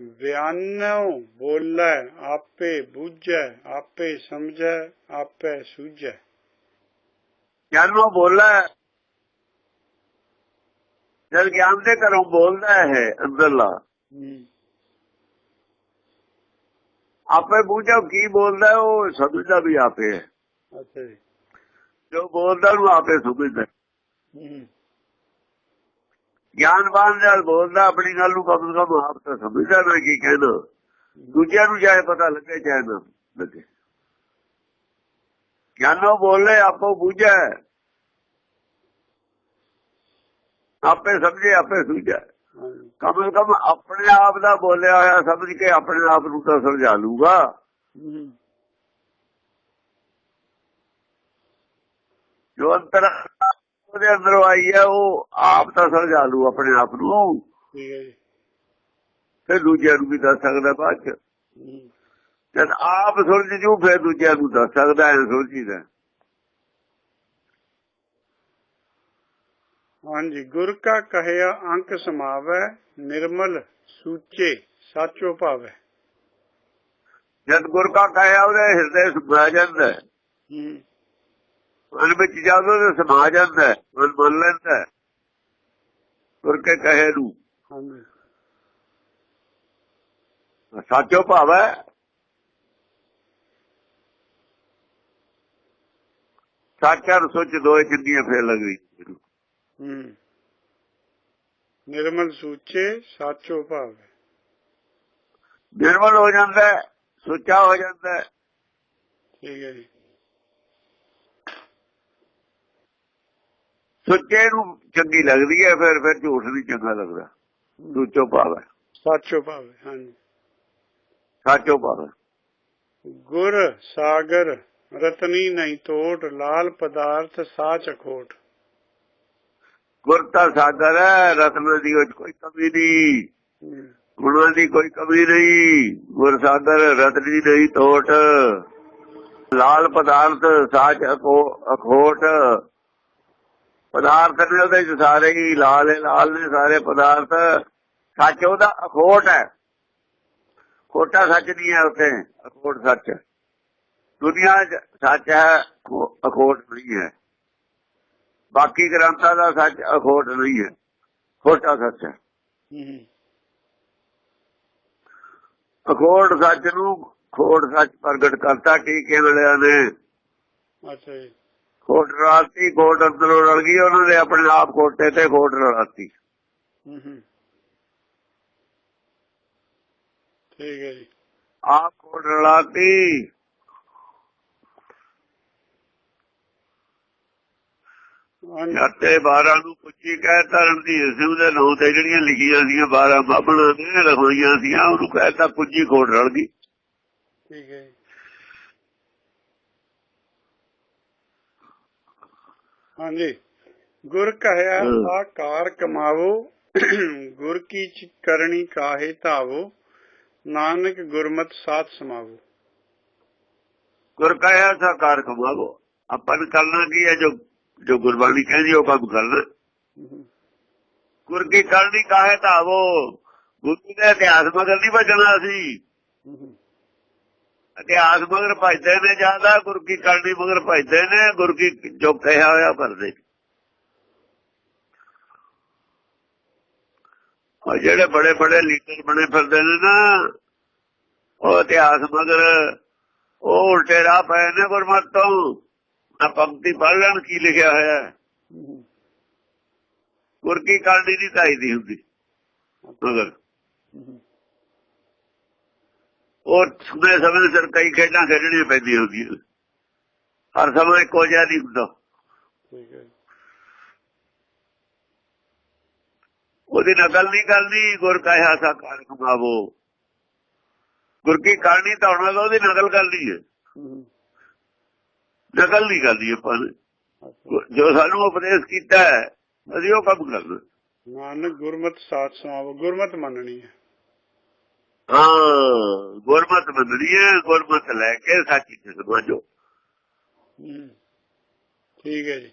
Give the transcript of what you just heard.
ਬਿਆਨੋ ਬੋਲੇ ਆਪੇ ਬੁੱਝੈ ਆਪੇ ਸਮਝੈ ਆਪੇ ਸੂਝੈ। ਗਿਆਨੋਂ ਬੋਲਾ ਜਦ ਗਿਆਨ ਦੇ ਘਰੋਂ ਬੋਲਦਾ ਹੈ ਅੰਦਰਲਾ। ਆਪੇ ਬੂਝੋ ਕੀ ਬੋਲਦਾ ਉਹ ਸਮਝਦਾ ਵੀ ਆਪੇ ਹੈ। ਅੱਛਾ ਜੀ। ਜੋ ਬੋਲਦਾ ਨੂੰ ਆਪੇ ਸਮਝਦਾ ਹੈ। ਗਿਆਨਵਾਨ ਨਾਲ ਬੋਲਦਾ ਆਪਣੀ ਗੱਲ ਨੂੰ ਕਮ ਆਪ ਤਾਂ ਸਮਝਦਾ ਨਾ ਕੀ ਕਹਿੰਦਾ ਦੂਜਿਆਂ ਨੂੰ ਚਾਹੇ ਪਤਾ ਲੱਗੇ ਚਾਹੇ ਨਾ ਲੱਗੇ। ਗਿਆਨੋਂ ਬੋਲੇ ਆਪੋ ਬੂਝੈ। ਆਪੇ ਸਮਝੇ ਆਪੇ ਸੂਝੈ। ਹਾਂਜੀ, ਕਮ ਸੇ ਕਮ ਆਪਣੇ ਆਪ ਦਾ ਬੋਲਿਆ ਹੋਇਆ ਸਮਝ ਕੇ ਆਪਣੇ ਆਪ ਨੂੰ ਤਾਂ ਸਮਝਾ ਲੂਗਾ ਜੋ ਅੰਦਰ ਉਹਦੇ ਅੰਦਰੋਂ ਆਈ ਹੈ ਉਹ ਆਪ ਤਾਂ ਸਮਝਾ ਲੂ ਆਪਣੇ ਆਪ ਨੂੰ। ਠੀਕ ਹੈ ਜੀ। ਫਿਰ ਦੂਜਿਆਂ ਨੂੰ ਵੀ ਦੱਸ ਸਕਦਾ ਬਾਅਦ ਚ। ਜਦ ਆਪ ਸੁਲਝ ਜੂ ਫਿਰ ਦੂਜਿਆਂ ਨੂੰ ਦੱਸ ਸਕਦਾ ਹੈ ਸੁਲਝੀਦਾ। ਹਾਂਜੀ ਗੁਰ ਕਾ ਕਹਿਆ ਅੰਕ ਸਮਾਵੈ ਨਿਰਮਲ ਸੂਚੇ ਸਾਚੋ ਭਾਵੈ। ਜਦ ਗੁਰ ਕਾ ਕਹਿਆ ਉਹਦੇ ਹਿਰਦੇ ਜਾਂਦਾ। ਹੈ। ਮਨ ਵਿੱਚ ਜਦ ਉਹਦੇ ਸਮਾ ਜਾਂਦਾ ਮਨ ਮੰਨ ਲੈਂਦਾ। ਗੁਰ ਕੇ ਕਹੇ ਨੂੰ ਸਾਚੋ ਭਾਵ ਹੈ। ਸਾਚਾ ਸੋਚ ਦੋਏ ਚੰਗੀਆਂ ਫੇਰ ਲੱਗਦੀ ਹੂੰ। ਨਿਰਮਲ ਸੂਚੇ ਸਾਚੋ ਭਾਵੈ ਨਿਰਮਲ ਹੋ ਜਾਂਦਾ ਸੁੱਚਾ ਹੋ ਜਾਂਦਾ। ਠੀਕ ਹੈ ਜੀ। ਸੁੱਚੇ ਨੂੰ ਚੰਗੀ ਲੱਗਦੀ ਹੈ ਫਿਰ ਫਿਰ ਝੂਠ ਨਹੀਂ ਚੰਗਾ ਲੱਗਦਾ। ਸੁੱਚੋ ਭਾਵ ਹੈ। ਸਾਚੋ ਭਾਵੈ ਹਾਂਜੀ। ਸਾਚੋ ਭਾਵ ਹੈ। ਗੁਰ ਸਾਗਰ ਰਤਨੀ ਨਹੀਂ ਤੋਟ ਲਾਲ ਪਦਾਰਥ ਸਾਚ ਅਖੋਟ। ਗੁਰਤਾ ਸਾਗਰ ਹੈ ਰਤਨ ਦੀ ਕੋਈ ਕਮੀ ਨਹੀਂ। ਹੂੰ, ਗੁਣਾਂ ਦੀ ਕੋਈ ਕਮੀ ਨਹੀਂ। ਗੁਰ ਸਾਗਰ ਰਤਨ ਨਹੀਂ ਤੋਟ। ਲਾਲ ਪਦਾਰਥ ਸਾਚ ਅਖੋ- ਅਖੋਟ। ਪਦਾਰਥ ਨੇ ਉਹਦੇ ਚ ਸਾਰੇ ਹੀ ਲਾਲ ਲਾਲ ਨੇ ਸਾਰੇ ਪਦਾਰਥ। ਸੱਚ ਉਹਦਾ ਅਖੋਟ ਹੈ। ਖੋਟਾ ਸੱਚ ਨਹੀਂ ਹੈ ਉੱਥੇ ਅਖੋਟ ਸੱਚ। ਦੁਨੀਆ 'ਚ ਸੱਚ ਹੈ ਅਖੋਟ ਨਹੀਂ ਹੈ। ਬਾਕੀ ਗ੍ਰੰਥਾਂ ਦਾ ਸੱਚ ਅਖੋਟ ਨਹੀਂ ਹੈ। ਖੋਟਾ ਸੱਚ ਹੈ। ਹੂੰ, ਅਖੋਟ ਸੱਚ ਨੂੰ ਖੋਟ ਸੱਚ ਪ੍ਰਗਟ ਕਰਤਾ ਟੀਕੇ ਵਾਲਿਆਂ ਨੇ। ਅੱਛਾ ਜੀ। ਖੋਟ ਰਾਤੀ ਖੋਟ ਅੰਦਰੋਂ ਰਲ ਗਈ ਉਹਨਾਂ ਨੇ ਆਪਣੇ ਆਪ ਖੋਟੇ ਤੇ ਹੂੰ, ਹੂੰ। ਠੀਕ ਹੈ ਜੀ। ਆਪ ਰਲਾਤੀ। ਹਾਂਜੀ ਜੱਤੇ 12 ਨੂੰ ਪੁੱਛੀ ਕਹਿ ਧਰਮ ਦੀ ਸਿੰਘ ਦੇ ਨਾਂ ਤੇ ਜਿਹੜੀਆਂ ਲਿਖੀਆਂ ਸੀਆਂ 12 ਬਾਬਣਾ ਨੇ ਰਖੋਈਆਂ ਸੀਆਂ ਉਹਨੂੰ ਕਹਿਤਾ ਪੁੱਜੀ ਖੋਟ ਰਲ ਗਈ। ਠੀਕ ਹੈ ਹਾਂਜੀ। ਗੁਰ ਕਹਿਆ। ਆਕਾਰ ਕਮਾਵੋ ਗੁਰ ਕੀ ਚ- ਕਰਨੀ ਕਾਹੇ ਧਾਵੋ ਨਾਨਕ ਗੁਰਮਤ ਸਾਥ ਸਮਾਵੋ। ਗੁਰ ਕਹਿਆ ਸਾਕਾਰ ਕਮਾਵੋ। ਆਪਾਂ ਨੇ ਕਰਨਾ ਕੀ ਹੈ ਜੋ ਜੋ ਗੁਰਬਾਣੀ ਕਹਿੰਦੀ ਉਹ ਕੰਮ ਕਰਨਾ। ਗੁਰ ਕੀ ਕਰਨੀ ਕਾਹੇ ਧਾਵੋ। ਗੁਰੂ ਦੇ ਇਤਿਹਾਸ ਮਗਰ ਨਹੀਂ ਭਜਣਾ ਸੀ ਇਤਿਹਾਸ ਮਗਰ ਭਜਦੇ ਨੇ ਜ਼ਿਆਦਾ ਗੁਰ ਕੀ ਕਰਨੀ ਮਗਰ ਭਜਦੇ ਨੇ ਗੁਰ ਕੀ ਜੋ ਕਹਿਆ ਹੋਇਆ ਕਰਦੇ। ਉਹ ਜਿਹੜੇ ਬੜੇ ਬੜੇ ਲੀਡਰ ਬਣੇ ਫਿਰਦੇ ਨੇ ਨਾ ਉਹ ਇਤਿਹਾਸ ਮਗਰ ਉਹ ਉਲਟੇ ਰਾਹ ਪਏ ਨੇ ਗੁਰਮਤ ਤੋਂ। ਆ ਪੰਕਤੀ ਪੜ੍ਹ ਲੈਣ ਕੀ ਲਿਖਿਆ ਹੋਇਆ। ਹੈ। ਹੂੰ, ਗੁਰ ਕੀ ਕਰਨੀ ਨਹੀਂ ਚਾਹੀਦੀ ਹੁੰਦੀ। ਮਗਰ। ਉਹ ਸਮੇਂ ਸਮੇਂ ਸਿਰ ਕਈ ਖੇਡਾਂ ਖੇਡਣੀਆਂ ਪੈਂਦੀਆਂ ਹੁੰਦੀਆਂ ਹਰ ਸਮਾਂ ਇੱਕੋ ਜਿਹਾ ਨਹੀਂ ਹੁੰਦਾ। ਉਹਦੀ ਨਕਲ ਨਹੀਂ ਕਰਨੀ ਗੁਰ ਕਹਿਆ ਸਾਕਾਰ ਕਮਾਵੋ। ਗੁਰ ਕੀ ਕਰਨੀ ਤਾਂ ਉਹਨਾਂ ਦਾ ਉਹਦੀ ਨਕਲ ਕਰਨੀ ਹੈ। ਨਕਲ ਨਹੀਂ ਕਰਨੀ ਆਪਾਂ। ਜੋ ਸਾਨੂੰ ਉਪਦੇਸ਼ ਕੀਤਾ ਹੈ ਅਸੀਂ ਉਹ ਕੰਮ ਕਰਨਾ ਨਾਨਕ ਗੁਰਮਤ ਸਾਥ ਸਮਾਵੋ। ਗੁਰਮਤ ਮੰਨਣੀ ਹੈ। ਹਾਂ। ਗੁਰਮਤ ਮੰਨਣੀ ਹੈ ਗੁਰਮਤ ਲੈ ਕੇ ਸੱਚੀ ਚ ਸਮਝੋ। ਠੀਕ ਹੈ ਜੀ।